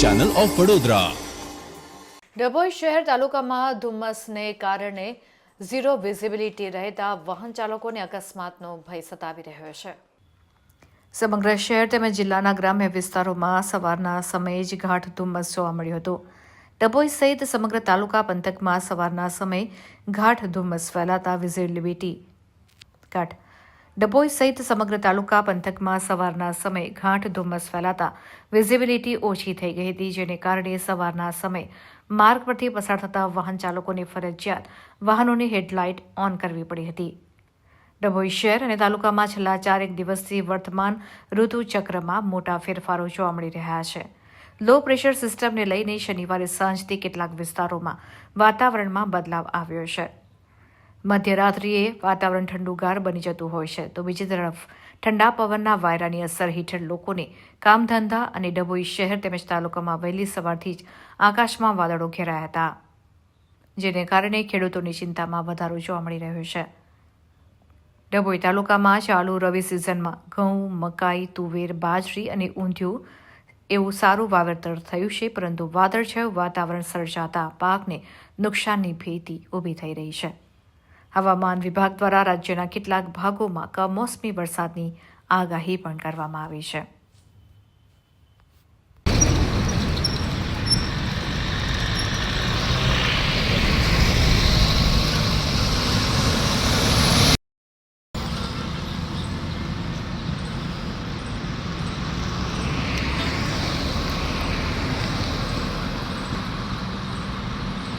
Channel of Vadodara Dabhoi શહેર તાલુકામાં ધુમ્મસને કારણે ઝીરો વિઝિબિલિટી રહેતા વાહન ચાલકોને અકસ્માતનો ભય સતાવી રહ્યો છે. સમગ્ર શહેર તેમજ જિલ્લાના ગ્રામ્ય વિસ્તારોમાં સવારના સમયે જ ઘાટ ધુમ્મસ જોવા મળ્યો હતો. ડભોઈ સહિત સમગ્ર તાલુકા પંથકમાં સવારના સમયે ઘાટ ધુમ્મસ ફેલાતા વિઝિબિલિટી ઘાટ ડભોઈ સહિત સમગ્ર તાલુકા પંથકમાં સવારના સમયે ગાંઠ ધુમ્મસ ફેલાતા વિઝિબિલિટી ઓછી થઈ ગઈ હતી, જેને કારણે સવારના સમયે માર્ગ પરથી પસાર થતા વાહન ચાલકોને ફરજિયાત વાહનોની હેડલાઇટ ઓન કરવી પડી હતી. ડભોઈ શહેર અને તાલુકામાં છેલ્લા ચારેક દિવસથી વર્તમાન ઋતુચક્રમાં મોટા ફેરફારો જોવા મળી રહ્યા છે. લો પ્રેશર સિસ્ટમને લઈને શનિવારે સાંજથી કેટલાક વિસ્તારોમાં વાતાવરણમાં બદલાવ આવ્યો છે. મધ્યરાત્રિએ વાતાવરણ ઠંડુગાર બની જતું હોય છે. તો બીજી તરફ, ઠંડા પવનના વાયરાની અસર હેઠળ લોકોને કામ ધંધા અને ડભોઈ શહેર તેમજ તાલુકામાં વહેલી સવારથી જ આકાશમાં વાદળો ઘેરાયા હતા, જેને કારણે ખેડૂતોની ચિંતામાં વધારો જોવા મળી રહ્યો છે. ડભોઈ તાલુકામાં ચાલુ રવિ સિઝનમાં ઘઉં, મકાઈ, તુવેર, બાજરી અને ઊંધિયું એવું સારું વાવેતર થયું છે, પરંતુ વાદળછાયું વાતાવરણ સર્જાતા પાકને નુકસાનની ભીતિ ઊભી થઈ રહી છે. હવામાન વિભાગ દ્વારા રાજ્યના કેટલાક ભાગોમાં કમોસમી વરસાદની આગાહી પણ કરવામાં આવી છે.